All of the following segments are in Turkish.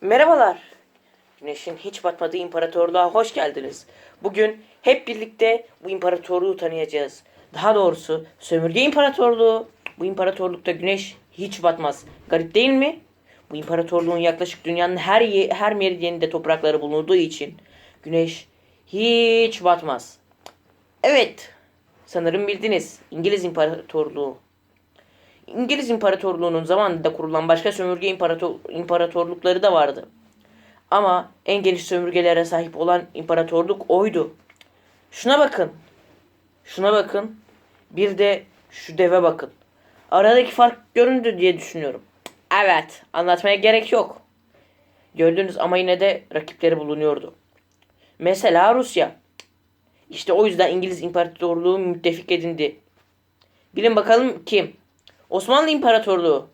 Merhabalar. Güneşin hiç batmadığı imparatorluğa hoş geldiniz. Bugün hep birlikte bu imparatorluğu tanıyacağız. Daha doğrusu sömürge imparatorluğu. Bu imparatorlukta güneş hiç batmaz. Garip değil mi? Bu imparatorluğun yaklaşık dünyanın her ye- her meridyeninde toprakları bulunduğu için güneş hiç batmaz. Evet. Sanırım bildiniz. İngiliz İmparatorluğu. İngiliz İmparatorluğu'nun zamanında kurulan başka sömürge imparator, imparatorlukları da vardı. Ama en geniş sömürgelere sahip olan imparatorluk oydu. Şuna bakın. Şuna bakın. Bir de şu deve bakın. Aradaki fark göründü diye düşünüyorum. Evet, anlatmaya gerek yok. Gördünüz ama yine de rakipleri bulunuyordu. Mesela Rusya. İşte o yüzden İngiliz İmparatorluğu müttefik edindi. Bilin bakalım kim? Osmanlı İmparatorluğu.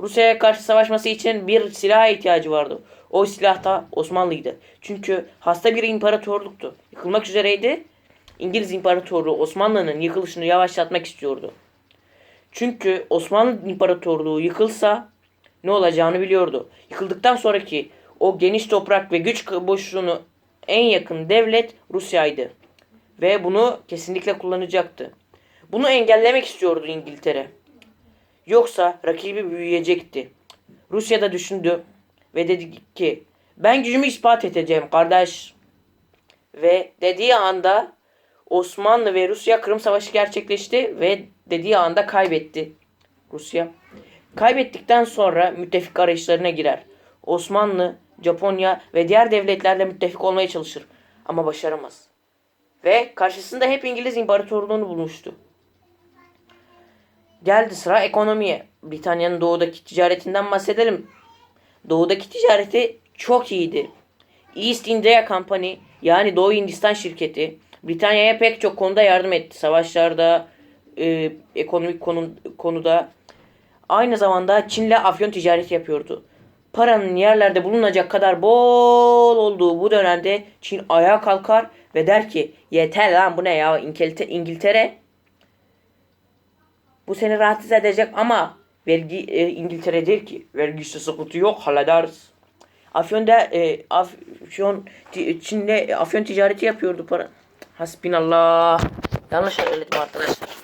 Rusya'ya karşı savaşması için bir silaha ihtiyacı vardı. O silah da Osmanlı'ydı. Çünkü hasta bir imparatorluktu. Yıkılmak üzereydi. İngiliz İmparatorluğu Osmanlı'nın yıkılışını yavaşlatmak istiyordu. Çünkü Osmanlı İmparatorluğu yıkılsa ne olacağını biliyordu. Yıkıldıktan sonraki o geniş toprak ve güç boşluğunu en yakın devlet Rusya'ydı. Ve bunu kesinlikle kullanacaktı. Bunu engellemek istiyordu İngiltere. Yoksa rakibi büyüyecekti. Rusya da düşündü ve dedi ki ben gücümü ispat edeceğim kardeş. Ve dediği anda Osmanlı ve Rusya Kırım Savaşı gerçekleşti ve dediği anda kaybetti Rusya. Kaybettikten sonra müttefik arayışlarına girer. Osmanlı, Japonya ve diğer devletlerle müttefik olmaya çalışır ama başaramaz. Ve karşısında hep İngiliz İmparatorluğunu bulmuştu. Geldi sıra ekonomiye. Britanya'nın doğudaki ticaretinden bahsedelim. Doğudaki ticareti çok iyiydi. East India Company yani Doğu Hindistan şirketi Britanya'ya pek çok konuda yardım etti. Savaşlarda, e, ekonomik konu, konuda. Aynı zamanda Çin'le afyon ticareti yapıyordu. Paranın yerlerde bulunacak kadar bol olduğu bu dönemde Çin ayağa kalkar ve der ki yeter lan bu ne ya İngiltere, İngiltere bu seni rahatsız edecek ama vergi e, İngiltere der ki vergisi sıkıntı yok hallederiz. Afyon'da e, Afyon Çin'de afyon ticareti yapıyordu para. Hasbinallah. Yanlış söyledim arkadaşlar.